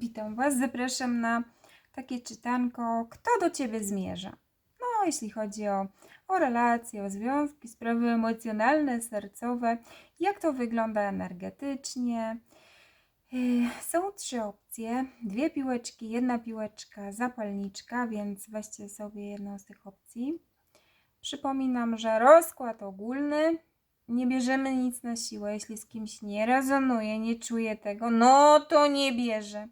Witam Was, zapraszam na takie czytanko Kto do Ciebie zmierza? No, jeśli chodzi o, o relacje, o związki, sprawy emocjonalne, sercowe, jak to wygląda energetycznie. Yy, Są trzy opcje, dwie piłeczki, jedna piłeczka, zapalniczka, więc weźcie sobie jedną z tych opcji. Przypominam, że rozkład ogólny, nie bierzemy nic na siłę. Jeśli z kimś nie rezonuje, nie czuje tego, no to nie bierze.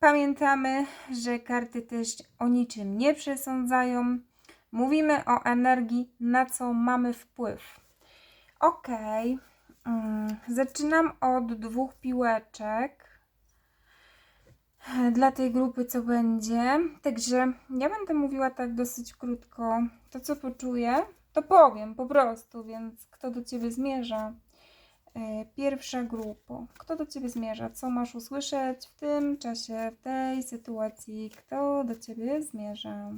Pamiętamy, że karty też o niczym nie przesądzają. Mówimy o energii, na co mamy wpływ. Ok, mm, zaczynam od dwóch piłeczek dla tej grupy, co będzie. Także ja będę mówiła tak dosyć krótko. To, co poczuję, to powiem po prostu, więc kto do ciebie zmierza? E, Pierwsza grupa. Kto do ciebie zmierza? Co masz usłyszeć w tym czasie, w tej sytuacji? Kto do ciebie zmierza?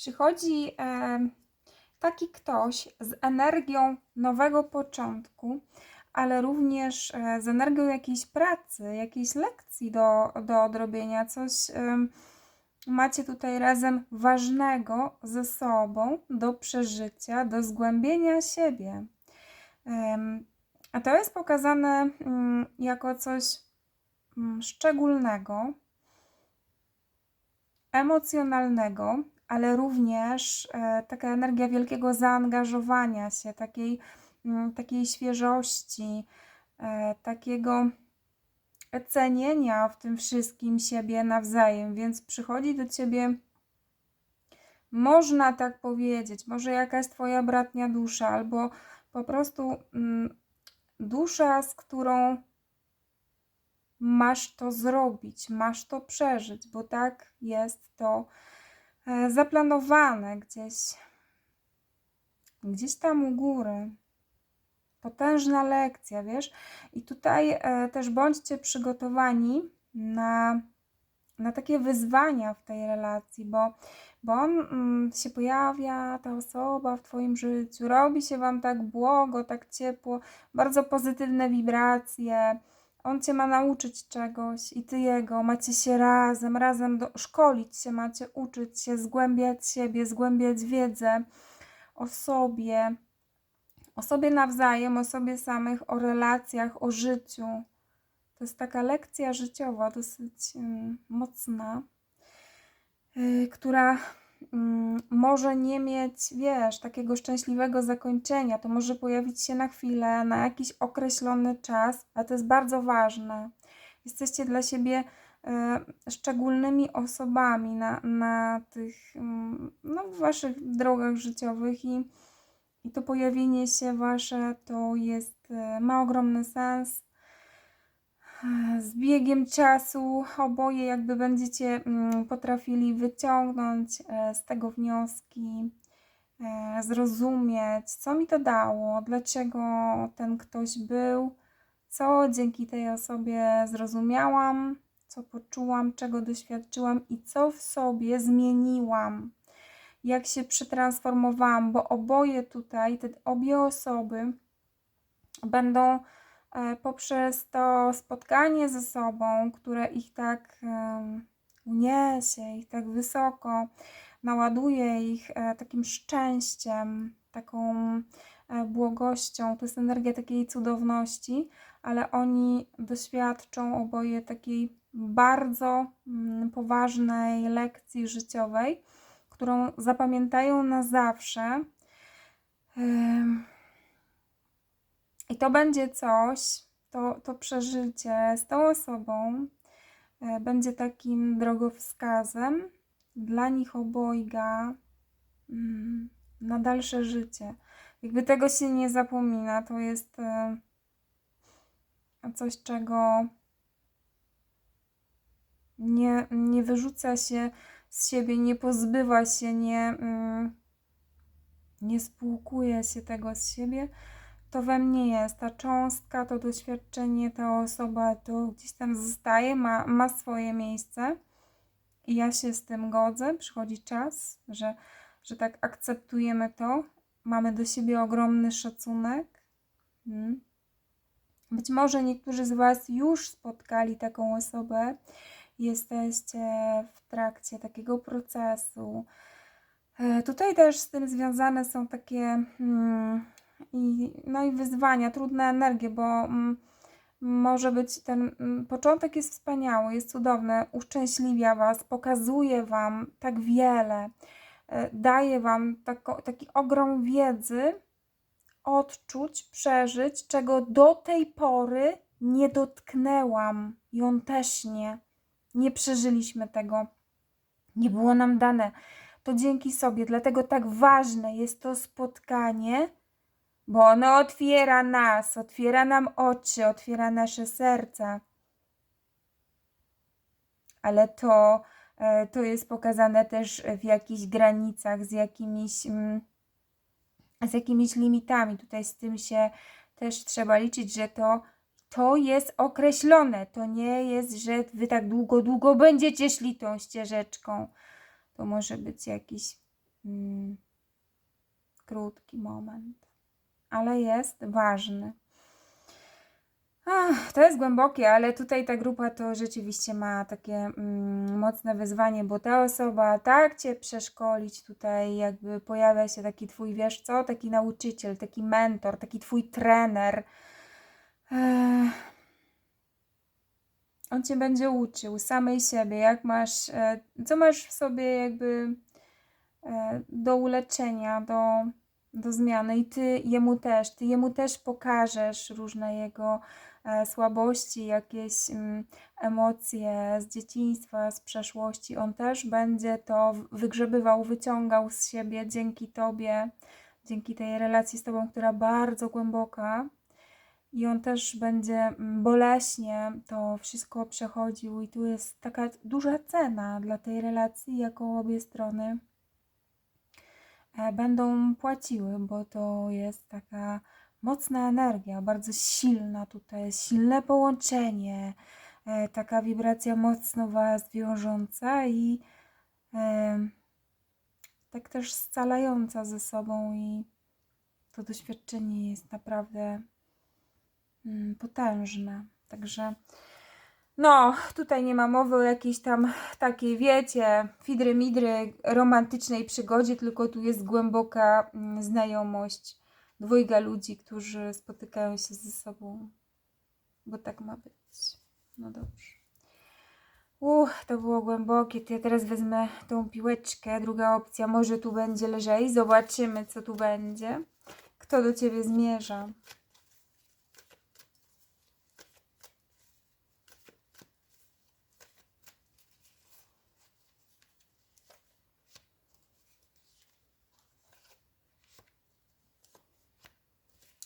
Przychodzi taki ktoś z energią nowego początku, ale również e, z energią jakiejś pracy, jakiejś lekcji do, do odrobienia, coś macie tutaj razem ważnego ze sobą do przeżycia, do zgłębienia siebie. A to jest pokazane mm, jako coś mm, szczególnego, emocjonalnego, ale również e, taka energia wielkiego zaangażowania się, takiej, mm, takiej świeżości, e, takiego cenienia w tym wszystkim siebie nawzajem, więc przychodzi do ciebie, można tak powiedzieć, może jakaś twoja bratnia dusza, albo po prostu mm, dusza, z którą masz to zrobić, masz to przeżyć, bo tak jest to zaplanowane gdzieś, gdzieś tam u góry. Potężna lekcja, wiesz? I tutaj e, też bądźcie przygotowani na, na takie wyzwania w tej relacji, bo, bo on mm, się pojawia, ta osoba w Twoim życiu, robi się Wam tak błogo, tak ciepło, bardzo pozytywne wibracje. On Cię ma nauczyć czegoś i Ty jego. Macie się razem, razem do, szkolić się, macie uczyć się, zgłębiać siebie, zgłębiać wiedzę o sobie, o sobie nawzajem, o sobie samych, o relacjach, o życiu. To jest taka lekcja życiowa, dosyć mm, mocna, yy, która może nie mieć, wiesz, takiego szczęśliwego zakończenia. To może pojawić się na chwilę, na jakiś określony czas, ale to jest bardzo ważne. Jesteście dla siebie e, szczególnymi osobami na, na tych mm, no, waszych drogach życiowych i, i to pojawienie się wasze to jest, e, ma ogromny sens. Z biegiem czasu oboje jakby będziecie mm, potrafili wyciągnąć e, z tego wnioski, e, zrozumieć, co mi to dało, dlaczego ten ktoś był, co dzięki tej osobie zrozumiałam, co poczułam, czego doświadczyłam i co w sobie zmieniłam, jak się przetransformowałam, bo oboje tutaj, te obie osoby będą poprzez to spotkanie ze sobą, które ich tak uniesie, ich tak wysoko, naładuje ich e, takim szczęściem, taką e, błogością. To jest energia takiej cudowności, ale oni doświadczą oboje takiej bardzo mm, poważnej lekcji życiowej, którą zapamiętają na zawsze. I to będzie coś, to, to przeżycie z tą osobą e, będzie takim drogowskazem dla nich obojga mm, na dalsze życie. Jakby tego się nie zapomina, to jest e, coś, czego nie, nie wyrzuca się z siebie, nie pozbywa się, nie, mm, nie spłukuje się tego z siebie, to we mnie jest. Ta cząstka, to doświadczenie, ta osoba to gdzieś tam zostaje, ma, ma swoje miejsce. I ja się z tym godzę. Przychodzi czas, że, że tak akceptujemy to. Mamy do siebie ogromny szacunek. Mm. Być może niektórzy z Was już spotkali taką osobę, jesteście w trakcie takiego procesu. E, Tutaj też z tym związane są takie mm, i, no i wyzwania, trudne energie, bo mm, może być ten mm, początek jest wspaniały, jest cudowny, uszczęśliwia Was, pokazuje Wam tak wiele, e, daje Wam tako, taki ogrom wiedzy, odczuć, przeżyć, czego do tej pory nie dotknęłam i on też nie. Nie przeżyliśmy tego. Nie było nam dane. To dzięki sobie, dlatego tak ważne jest to spotkanie, bo ono otwiera nas, otwiera nam oczy, otwiera nasze serca. Ale to, e, to jest pokazane też w jakichś granicach, z jakimiś, mm, z jakimiś limitami. Tutaj z tym się też trzeba liczyć, że to, to jest określone. To nie jest, że wy tak długo, długo będziecie szli tą ścieżeczką. To może być jakiś mm, krótki moment, ale jest ważny. Ach, to jest głębokie, ale tutaj ta grupa to rzeczywiście ma takie mm, mocne wyzwanie, bo ta osoba tak cię przeszkolić, tutaj jakby pojawia się taki twój, wiesz co, taki nauczyciel, taki mentor, taki twój trener. Ech. On cię będzie uczył samej siebie, jak masz, e, co masz w sobie jakby e, do uleczenia, do, do zmiany i ty jemu też, ty jemu też pokażesz różne jego e, słabości, jakieś mm, emocje z dzieciństwa, z przeszłości. On też będzie to wygrzebywał, wyciągał z siebie dzięki tobie, dzięki tej relacji z tobą, która bardzo głęboka. I on też będzie mm, boleśnie to wszystko przechodził, i tu jest taka duża cena dla tej relacji, jaką obie strony będą płaciły, bo to jest taka mocna energia, bardzo silna tutaj, silne połączenie, e, taka wibracja mocno Was wiążąca i e, tak też scalająca ze sobą i to doświadczenie jest naprawdę mm, potężne. Także no, tutaj nie ma mowy o jakiejś tam takiej, wiecie, fidry midry romantycznej przygodzie, tylko tu jest głęboka mm, znajomość dwojga ludzi, którzy spotykają się ze sobą, bo tak ma być. No dobrze. Uch, to było głębokie. To ja teraz wezmę tą piłeczkę. Druga opcja, może tu będzie lżej. Zobaczymy, co tu będzie. Kto do ciebie zmierza?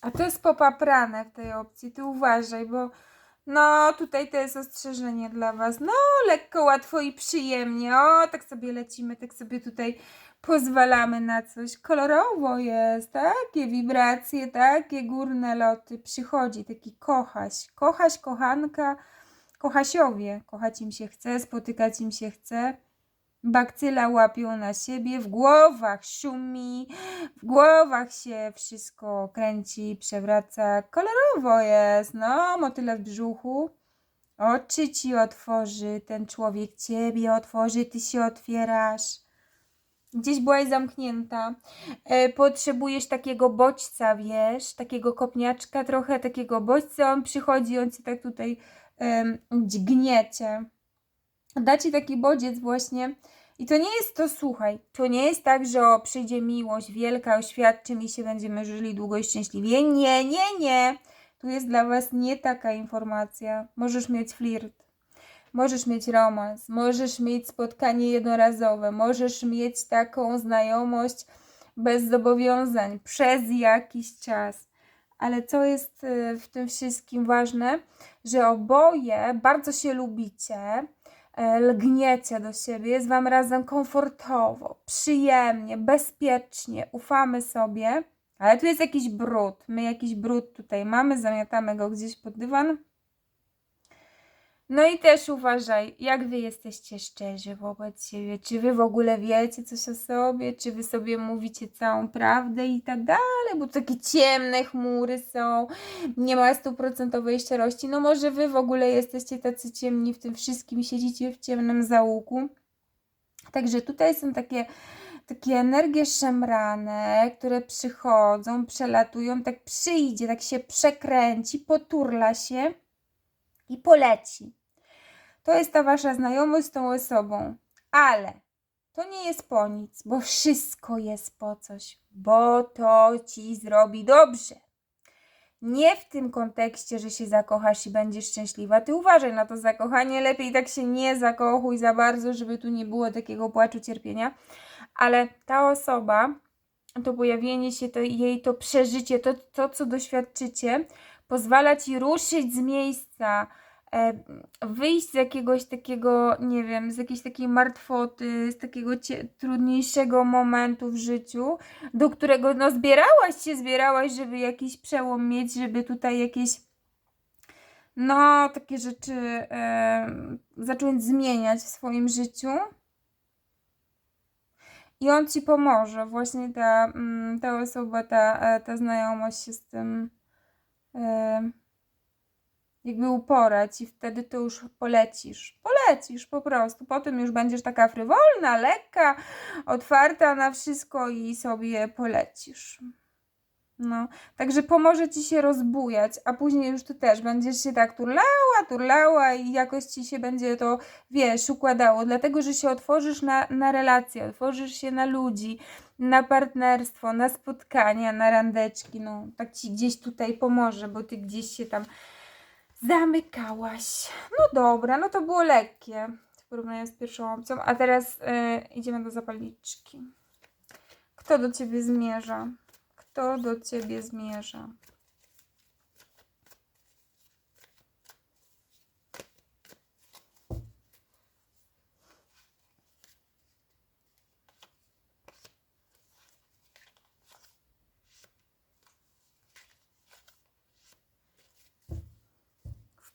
A to jest popaprane w tej opcji, ty uważaj, bo no tutaj to jest ostrzeżenie dla was. No lekko, łatwo i przyjemnie. O, tak sobie lecimy, tak sobie tutaj pozwalamy na coś. Kolorowo jest, takie wibracje, takie górne loty. Przychodzi taki kochaś, kochaś, kochanka, kochasiowie. Kochać im się chce, spotykać im się chce. Bakcyla łapią na siebie, w głowach szumi, w głowach się wszystko kręci, przewraca. Kolorowo jest, no, motyle w brzuchu. Oczy ci otworzy, ten człowiek ciebie otworzy, ty się otwierasz. Gdzieś byłaś zamknięta. E, potrzebujesz takiego bodźca, wiesz, takiego kopniaczka, trochę takiego bodźca. On przychodzi, on cię tak tutaj em, dźgniecie da ci taki bodziec właśnie. I to nie jest to, słuchaj, to nie jest tak, że o, przyjdzie miłość wielka, oświadczy mi się, będziemy żyli długo i szczęśliwie. Nie, nie, nie. Tu jest dla Was nie taka informacja. Możesz mieć flirt, możesz mieć romans, możesz mieć spotkanie jednorazowe, możesz mieć taką znajomość bez zobowiązań przez jakiś czas. Ale co jest y, w tym wszystkim ważne, że oboje bardzo się lubicie, lgniecie do siebie, jest Wam razem komfortowo, przyjemnie, bezpiecznie, ufamy sobie, ale tu jest jakiś brud. My jakiś brud tutaj mamy, zamiatamy go gdzieś pod dywan. No i też uważaj, jak wy jesteście szczerzy wobec siebie. Czy wy w ogóle wiecie coś o sobie? Czy wy sobie mówicie całą prawdę i tak dalej? Bo takie ciemne chmury są, nie ma stuprocentowej szczerości. No może wy w ogóle jesteście tacy ciemni w tym wszystkim, siedzicie w ciemnym załuku. Także tutaj są takie takie energie szemrane, które przychodzą, przelatują, tak przyjdzie, tak się przekręci, poturla się i poleci. To jest ta wasza znajomość z tą osobą, ale to nie jest po nic, bo wszystko jest po coś, bo to ci zrobi dobrze. Nie w tym kontekście, że się zakochasz i będziesz szczęśliwa. Ty uważaj na to zakochanie, lepiej tak się nie zakochuj za bardzo, żeby tu nie było takiego płaczu cierpienia. Ale ta osoba, to pojawienie się, to jej to przeżycie, to, to co doświadczycie, pozwala ci ruszyć z miejsca, wyjść z jakiegoś takiego, nie wiem, z jakiejś takiej martwoty, z takiego trudniejszego momentu w życiu, do którego no zbierałaś się, zbierałaś, żeby jakiś przełom mieć, żeby tutaj jakieś no, takie rzeczy e, zacząć zmieniać w swoim życiu. I on ci pomoże, właśnie ta, mm, ta osoba, ta, e, ta znajomość się z tym e, jakby uporać i wtedy to już polecisz. Polecisz po prostu. Potem już będziesz taka frywolna, lekka, otwarta na wszystko i sobie polecisz. No, także pomoże ci się rozbujać, a później już ty też będziesz się tak turlała, turlała i jakoś ci się będzie to, wiesz, układało, dlatego że się otworzysz na, na relacje, otworzysz się na ludzi, na partnerstwo, na spotkania, na randeczki, no, tak ci gdzieś tutaj pomoże, bo ty gdzieś się tam zamykałaś. No dobra, no to było lekkie w porównaniu z pierwszą opcją, a teraz yy, idziemy do zapalniczki. Kto do ciebie zmierza? Kto do ciebie zmierza?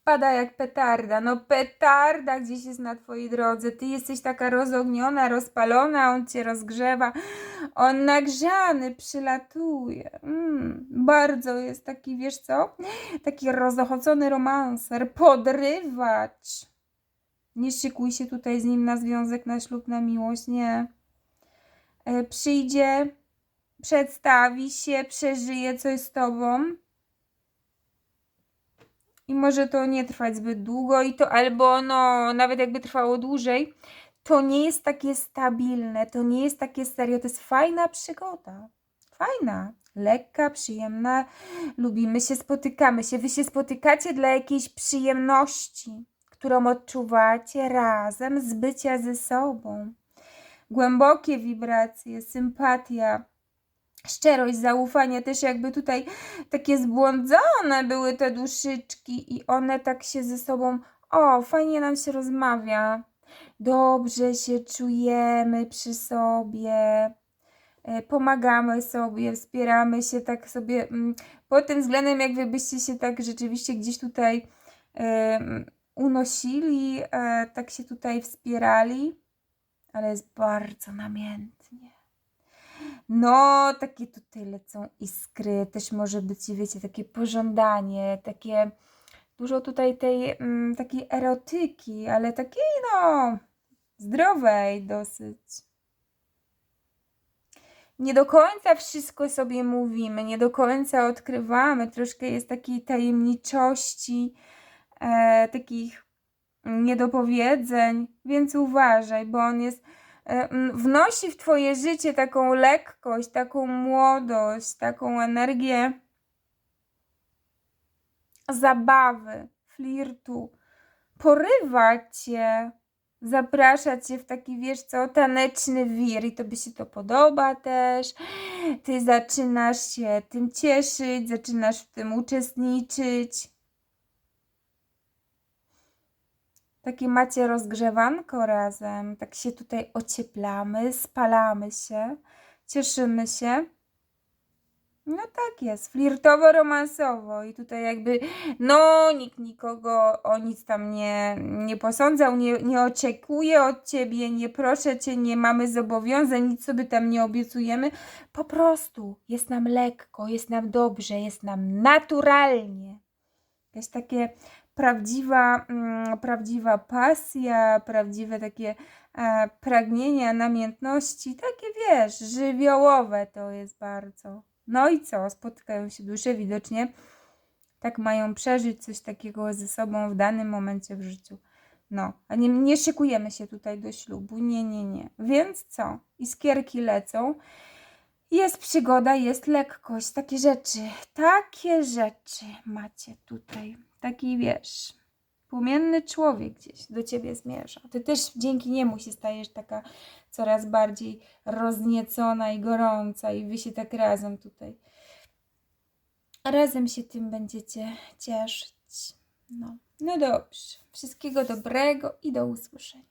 Wpada jak petarda. No petarda gdzieś jest na twojej drodze. Ty jesteś taka rozogniona, rozpalona, on cię rozgrzewa. On nagrzany przylatuje. Mm, bardzo jest taki, wiesz co? Taki rozochocony romanser, podrywacz. Nie szykuj się tutaj z nim na związek, na ślub, na miłość, nie. E, przyjdzie, przedstawi się, przeżyje coś z tobą i może to nie trwać zbyt długo i to albo no nawet jakby trwało dłużej, to nie jest takie stabilne, to nie jest takie serio, to jest fajna przygoda. Fajna, lekka, przyjemna. Lubimy się, spotykamy się. Wy się spotykacie dla jakiejś przyjemności, którą odczuwacie razem z bycia ze sobą. Głębokie wibracje, sympatia, szczerość, zaufanie, też jakby tutaj takie zbłądzone były te duszyczki i one tak się ze sobą, o, fajnie nam się rozmawia, dobrze się czujemy przy sobie, e, pomagamy sobie, wspieramy się tak sobie, mm, pod tym względem jakby byście się tak rzeczywiście gdzieś tutaj unosili, e, tak się tutaj wspierali, ale jest bardzo namiętnie. No, takie tutaj lecą iskry, też może być, wiecie, takie pożądanie, takie dużo tutaj tej mm, takiej erotyki, ale takiej, no, zdrowej dosyć. Nie do końca wszystko sobie mówimy, nie do końca odkrywamy, troszkę jest takiej tajemniczości, e, takich niedopowiedzeń, więc uważaj, bo on jest wnosi w Twoje życie taką lekkość, taką młodość, taką energię zabawy, flirtu, porywa Cię, zaprasza Cię w taki, wiesz co, taneczny wir i Tobie się to podoba też. Ty zaczynasz się tym cieszyć, zaczynasz w tym uczestniczyć. Takie macie rozgrzewanko razem, tak się tutaj ocieplamy, spalamy się, cieszymy się. No tak jest, flirtowo-romansowo i tutaj jakby, no nikt nikogo o nic tam nie, nie posądzał, nie, nie oczekuje od ciebie, nie proszę cię, nie mamy zobowiązań, nic sobie tam nie obiecujemy. Po prostu jest nam lekko, jest nam dobrze, jest nam naturalnie. Jakieś takie prawdziwa, mm, prawdziwa pasja, prawdziwe takie e, pragnienia, namiętności, takie wiesz, żywiołowe to jest bardzo. No i co? Spotykają się dusze, widocznie tak mają przeżyć coś takiego ze sobą w danym momencie w życiu. No, a nie, nie szykujemy się tutaj do ślubu, nie, nie, nie. Więc co? Iskierki lecą. Jest przygoda, jest lekkość, takie rzeczy, takie rzeczy macie tutaj. Taki wiesz, płomienny człowiek gdzieś do ciebie zmierza. Ty też dzięki niemu się stajesz taka coraz bardziej rozniecona i gorąca, i wy się tak razem tutaj. Razem się tym będziecie cieszyć. No, no dobrze. Wszystkiego dobrego i do usłyszenia.